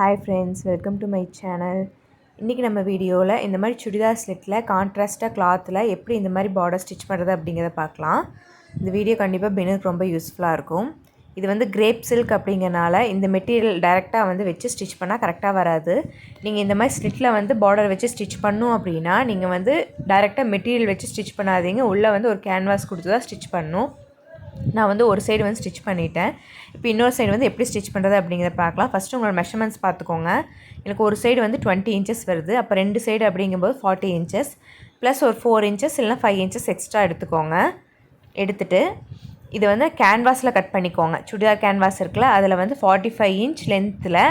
Hi friends welcome to my channel இன்றைக்கி நம்ம வீடியோவில் இந்த மாதிரி சுடிதார் ஸ்லிட்டில் கான்ட்ராஸ்ட்டாக கிளாத்தில் எப்படி இந்த மாதிரி பார்டர் ஸ்டிச் பண்ணுறது அப்படிங்கிறத பார்க்கலாம். இந்த வீடியோ கண்டிப்பாக பெனுக்கு ரொம்ப யூஸ்ஃபுல்லாக இருக்கும். இது வந்து கிரேப் சில்க் அப்படிங்கிறனால இந்த மெட்டீரியல் டைரெக்டாக வந்து வச்சு ஸ்டிச் பண்ணால் கரெக்டாக வராது. நீங்கள் இந்த மாதிரி ஸ்லிட்டில் வந்து பார்டர் வச்சு ஸ்டிச் பண்ணும் அப்படின்னா நீங்கள் வந்து டைரெக்டாக மெட்டீரியல் வச்சு ஸ்டிச் பண்ணாதீங்க. உள்ளே வந்து ஒரு கேன்வாஸ் கொடுத்து தான் ஸ்டிச் பண்ணணும் நான் வந்து ஒரு சைடு வந்து ஸ்டிச் பண்ணிட்டேன். இப்போ இன்னொரு சைடு வந்து எப்படி ஸ்டிச் பண்ணுறது அப்படிங்கிறத பார்க்கலாம். ஃபஸ்ட்டு உங்களோட மெஷர்மெண்ட்ஸ் பார்த்துக்கோங்க. எனக்கு ஒரு சைடு வந்து டுவெண்ட்டி இன்ச்சஸ் வருது. அப்போ ரெண்டு சைடு அப்படிங்கும்போது ஃபார்ட்டி இன்ச்சஸ் ப்ளஸ் ஒரு ஃபோர் இன்ச்சஸ் இல்லைனா ஃபைவ் இன்ச்சஸ் எக்ஸ்ட்ரா எடுத்துக்கோங்க. எடுத்துகிட்டு இது வந்து கேன்வாஸில் கட் பண்ணிக்கோங்க. சுடிதார் கேன்வாஸ் இருக்குல்ல அதில் வந்து ஃபார்ட்டி ஃபைவ் இன்ச் லென்த்தில்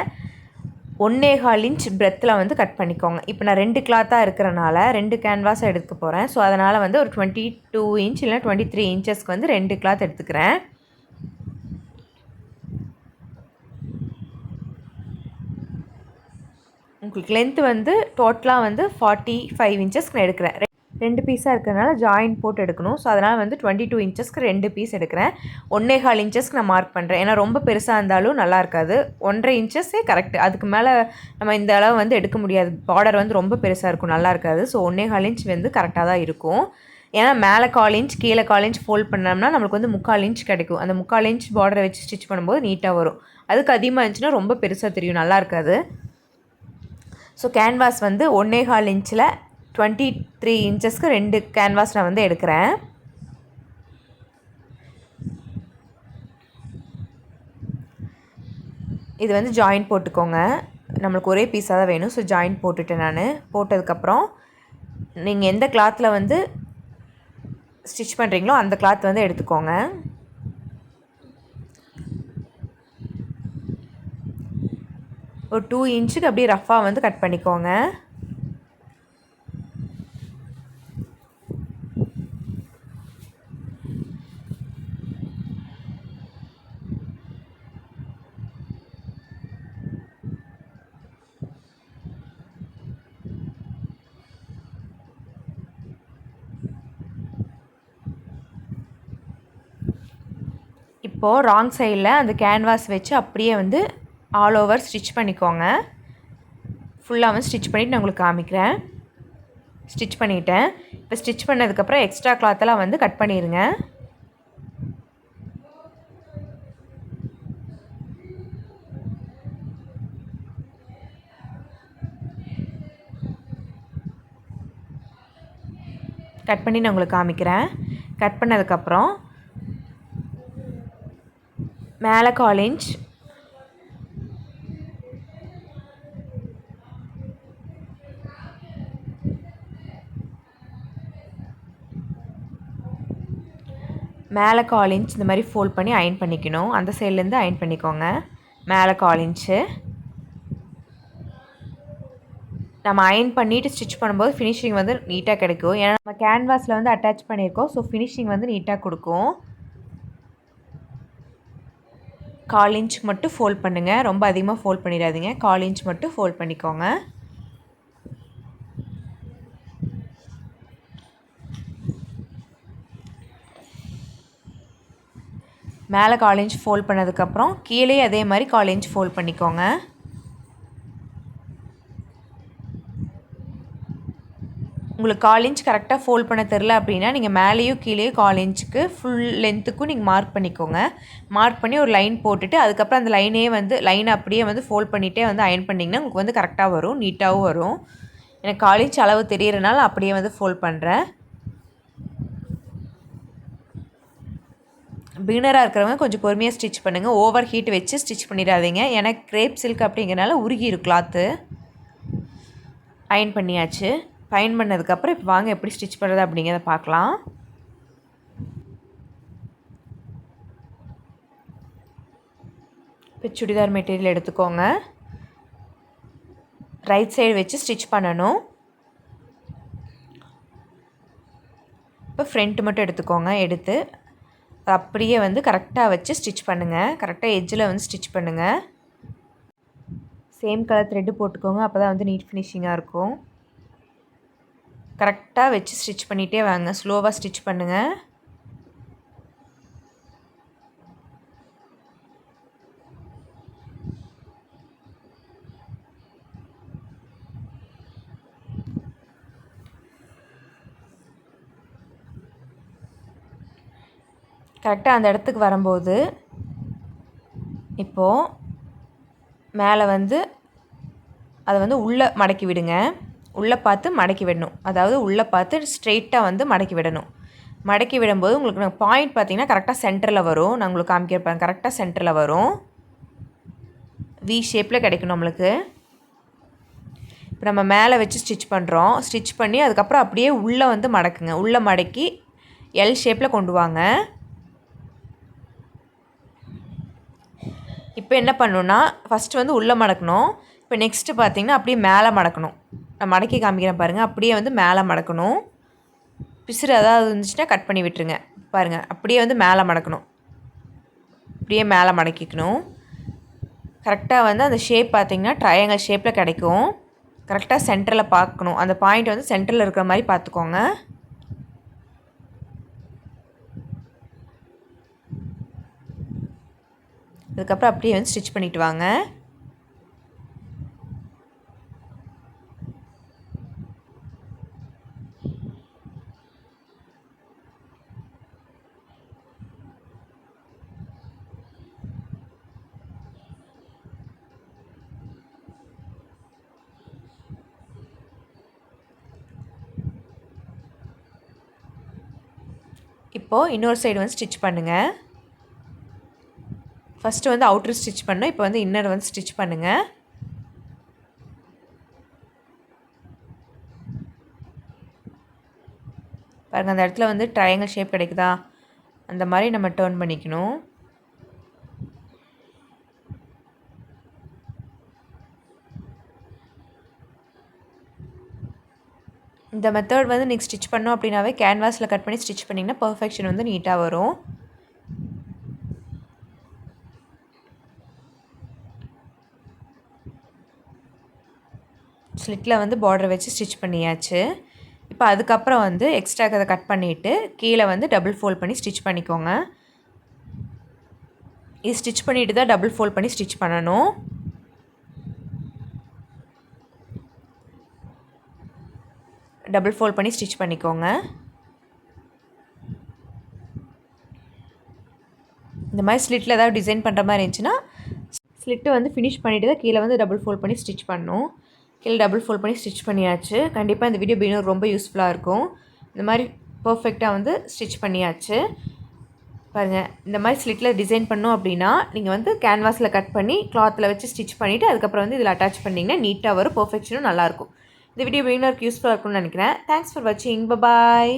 ஒன்னே கால் இன்ச் பிரெத்தில் வந்து கட் பண்ணிக்கோங்க. இப்போ நான் ரெண்டு கிளாத்தாக இருக்கிறனால ரெண்டு கேன்வாஸாக எடுக்க போகிறேன் ஸோ அதனால் வந்து ஒரு டுவெண்ட்டி டூ இன்ச் இல்லை டுவெண்ட்டி த்ரீ இன்ச்சஸ்க்கு வந்து ரெண்டு கிளாத் எடுத்துக்கிறேன். உங்களுக்கு லென்த்து வந்து டோட்டலாக வந்து ஃபார்ட்டி ஃபைவ் இன்ச்சஸ்க்கு நான் எடுக்கிறேன். ரெண்டு பீஸாக இருக்கிறதுனால ஜாயின் போட்டு எடுக்கணும். ஸோ அதனால் வந்து டுவெண்ட்டி டூ இன்ச்சஸ்க்கு ரெண்டு பீஸ் எடுக்கிறேன். ஒன்றே கால் இன்ச்சஸ்க்கு நான் மார்க் பண்ணுறேன் ஏன்னா ரொம்ப பெருசாக இருந்தாலும் நல்லா இருக்காது. ஒன்றரை இன்ச்சஸே கரெக்ட் அதுக்கு மேலே நம்ம இந்த அளவு வந்து எடுக்க முடியாது. பார்டர் வந்து ரொம்ப பெருசாக இருக்கும். நல்லா இருக்காது. ஸோ ஒன்றே கால் இன்ச் வந்து கரெக்டாக தான் இருக்கும். ஏன்னா மேலே கால் இன்ச் கீழே கால் இன்ச் ஃபோல்ட் பண்ணோம்னா நம்மளுக்கு வந்து முக்கால் இன்ச் கிடைக்கும். அந்த முக்கால் இன்ச் பார்டரை வச்சு ஸ்டிச் பண்ணும்போது நீட்டாக வரும். அதுக்கு அதிகமாக இருந்துச்சுன்னா ரொம்ப பெருசாக தெரியும். நல்லா இருக்காது. ஸோ கேன்வாஸ் வந்து ஒன்றே கால் இன்ச்சில் டுவெண்ட்டி த்ரீ இன்ச்சஸ்க்கு ரெண்டு கேன்வாஸ் நான் வந்து எடுக்கிறேன். இது வந்து ஜாயின் போட்டுக்கோங்க. நம்மளுக்கு ஒரே பீஸாக தான் வேணும். ஸோ ஜாயின் போட்டுட்டேன் நான். போட்டதுக்கப்புறம் நீங்கள் எந்த கிளாத்தில் வந்து ஸ்டிச் பண்ணுறீங்களோ அந்த கிளாத் வந்து எடுத்துக்கோங்க. ஒரு டூ இன்ச்சுக்கு அப்படியே ரஃப்பாக வந்து கட் பண்ணிக்கோங்க. இப்போது ராங் சைடில் அந்த கேன்வாஸ் வச்சு அப்படியே வந்து ஆல் ஓவர் ஸ்டிச் பண்ணிக்கோங்க. ஃபுல்லாக வந்து ஸ்டிச் பண்ணிவிட்டு நான் உங்களுக்கு காமிக்கிறேன். ஸ்டிச் பண்ணிவிட்டேன் இப்போ ஸ்டிச் பண்ணதுக்கப்புறம் எக்ஸ்ட்ரா கிளாத்தெல்லாம் வந்து கட் பண்ணிடுங்க கட் பண்ணி நான் உங்களுக்கு காமிக்கிறேன். கட் பண்ணதுக்கப்புறம் மேலே காலேஜ் மேலே காலின்ச் இந்த மாதிரி ஃபோல்ட் பண்ணி அயன் பண்ணிக்கணும். அந்த சைட்லேருந்து அயன் பண்ணிக்கோங்க. மேலே கால் நம்ம அயன் பண்ணிவிட்டு ஸ்டிச் பண்ணும்போது ஃபினிஷிங் வந்து நீட்டாக கிடைக்கும். ஏன்னா நம்ம கேன்வாஸில் வந்து அட்டாச் பண்ணியிருக்கோம். ஸோ ஃபினிஷிங் வந்து நீட்டாக கொடுக்கும். கால் இன்ச் மட்டும் ஃபோல்ட் பண்ணுங்கள் ரொம்ப அதிகமாக ஃபோல்ட் பண்ணிடாதீங்க. கால் இன்ச் மட்டும் ஃபோல்ட் பண்ணிக்கோங்க. மேலே கால் இன்ச் ஃபோல்ட் பண்ணதுக்கப்புறம் கீழே அதே மாதிரி கால் இன்ச் ஃபோல்ட் பண்ணிக்கோங்க. உங்களுக்கு கால் இன்ச் கரெக்டாக ஃபோல்ட் பண்ண தெரில அப்படின்னா நீங்கள் மேலேயும் கீழேயும் கால் இன்ச்சுக்கு ஃபுல் லென்த்துக்கும் நீங்கள் மார்க் பண்ணிக்கோங்க. மார்க் பண்ணி ஒரு லைன் போட்டுட்டு அதுக்கப்புறம் அந்த லைனே வந்து லைனை அப்படியே வந்து ஃபோல்ட் பண்ணிகிட்டே வந்து அயன் பண்ணிங்கன்னா உங்களுக்கு வந்து கரெக்டாக வரும் நீட்டாகவும் வரும். எனக்கு கால் இன்ச் அளவு தெரியறனால அப்படியே வந்து ஃபோல்ட் பண்ணுறேன் பிகினராக இருக்கிறவங்க கொஞ்சம் பொறுமையாக ஸ்டிச் பண்ணுங்கள் ஓவர் ஹீட் வச்சு ஸ்டிச் பண்ணிடாதீங்க. ஏன்னா கிரேப் சில்க் அப்படிங்கிறனால உருகிடும் கிளாத்து அயன் பண்ணியாச்சு. ஃபைன் பண்ணதுக்கப்புறம் இப்போ வாங்க எப்படி ஸ்டிச் பண்ணுறது அப்படிங்கிறத பார்க்கலாம். இப்போ சுடிதார் மெட்டீரியல் எடுத்துக்கோங்க. ரைட் சைடு வச்சு ஸ்டிச் பண்ணணும். இப்போ ஃப்ரண்ட் மட்டும் எடுத்துக்கோங்க எடுத்து. அப்படியே வந்து கரெக்டாக வச்சு ஸ்டிச் பண்ணுங்கள் கரெக்டாக எஜ்ஜில் வந்து ஸ்டிச் பண்ணுங்கள் சேம் கலர் த்ரெட்டு போட்டுக்கோங்க அப்போ தான் வந்து நீட் ஃபினிஷிங்காக இருக்கும். கரெக்டாக வச்சு ஸ்டிச் பண்ணிகிட்டே வாங்க. ஸ்லோவாக ஸ்டிச் பண்ணுங்கள் கரெக்டாக அந்த இடத்துக்கு வரும்போது இப்போது மேலே வந்து அதை வந்து உள்ளே மடக்கி விடுங்க. உள்ளே பார்த்து மடக்கி விடணும். அதாவது உள்ளே பார்த்து ஸ்ட்ரெயிட்டாக வந்து மடக்கி விடணும். மடக்கி விடும்போது உங்களுக்கு நாங்கள் பாயிண்ட் பார்த்தீங்கன்னா கரெக்டாக சென்டரில் வரும். நான் உங்களுக்கு காமிக்கிறப்பேன் கரெக்டாக சென்டரில் வரும். வி ஷேப்பில் கிடைக்கும் நம்மளுக்கு. இப்போ நம்ம மேலே வச்சு ஸ்டிச் பண்ணுறோம் ஸ்டிச் பண்ணி அதுக்கப்புறம் அப்படியே உள்ளே வந்து மடக்குங்க. உள்ளே மடக்கி எல் ஷேப்பில் கொண்டு வாங்க. இப்போ என்ன பண்ணணுன்னா ஃபஸ்ட்டு வந்து உள்ளே மடக்கணும். இப்போ நெக்ஸ்ட்டு பார்த்தீங்கன்னா அப்படியே மேலே மடக்கணும். நான் மடக்கி காமிக்கிறேன் பாருங்கள் அப்படியே வந்து மேலே மடக்கணும். பிசுறு ஏதாவது இருந்துச்சுன்னா கட் பண்ணி விட்டுருங்க. பாருங்கள் அப்படியே வந்து மேலே மடக்கணும். அப்படியே மேலே மடக்கிக்கணும். கரெக்டாக வந்து அந்த ஷேப் பார்த்தீங்கன்னா ட்ரையாங்கல் ஷேப்பில் கிடைக்கும். கரெக்டாக சென்டரில் பார்க்கணும். அந்த பாயிண்ட் வந்து சென்டரில் இருக்கிற மாதிரி பார்த்துக்கோங்க. அதுக்கப்புறம் அப்படியே வந்து ஸ்டிச் பண்ணிவிட்டு வாங்க. இப்போது இன்னொரு சைடு வந்து ஸ்டிச் பண்ணுங்கள் ஃபஸ்ட்டு வந்து அவுட்ரு ஸ்டிச் பண்ணோம் இப்போ வந்து இன்னர் வந்து ஸ்டிச் பண்ணுங்கள் பாருங்கள் அந்த இடத்துல வந்து ட்ரையாங்கல் ஷேப் கிடைக்குதா? அந்த மாதிரி நம்ம டேர்ன் பண்ணிக்கணும். இந்த மெத்தட் வந்து நீங்கள் ஸ்டிச் பண்ணோம் அப்படின்னாவே கேன்வாஸில் கட் பண்ணி ஸ்டிச் பண்ணிங்கன்னா பர்ஃபெக்ஷன் வந்து நீட்டாக வரும். ஸ்லிட்டில் வந்து பார்டர் வச்சு ஸ்டிச் பண்ணியாச்சு. இப்போ அதுக்கப்புறம் வந்து எக்ஸ்ட்ரா அதை கட் பண்ணிவிட்டு கீழே வந்து டபுள் ஃபோல்ட் பண்ணி ஸ்டிச் பண்ணிக்கோங்க. இது ஸ்டிச் பண்ணிவிட்டு தான் டபுள் ஃபோல்ட் பண்ணி ஸ்டிச் பண்ணணும். டபுள் ஃபோல்ட் பண்ணி ஸ்டிச் பண்ணிக்கோங்க. இந்த மாதிரி ஸ்லிட்டில் ஏதாவது டிசைன் பண்ணுற மாதிரி இருந்துச்சுன்னா ஸ்லிட்டு வந்து ஃபினிஷ் பண்ணிவிட்டு தான் கீழே வந்து டபுள் ஃபோல்ட் பண்ணி ஸ்டிச் பண்ணும். கீழே டபுள் ஃபோல்ட் பண்ணி ஸ்டிச் பண்ணியாச்சு. கண்டிப்பாக இந்த வீடியோ பிகினர் ரொம்ப யூஸ்ஃபுல்லாக இருக்கும். இந்த மாதிரி பர்ஃபெக்டாக வந்து ஸ்டிச் பண்ணியாச்சு. பாருங்கள் இந்த மாதிரி ஸ்லிட்டில் டிசைன் பண்ணோம் அப்படின்னா நீங்கள் வந்து கேன்வாஸில் கட் பண்ணி கிளாத்தில் வச்சு ஸ்டிச் பண்ணிவிட்டு அதுக்கப்புறம் வந்து இதில் அட்டாச் பண்ணிங்கன்னா நீட்டாக வரும் பர்ஃபெக்ஷனும் நல்லாயிருக்கும் இந்த வீடியோ பிகினருக்கு யூஸ்ஃபுல்லாக இருக்கும்னு நினைக்கிறேன். தேங்க்ஸ் ஃபார் வாட்சிங் பாய்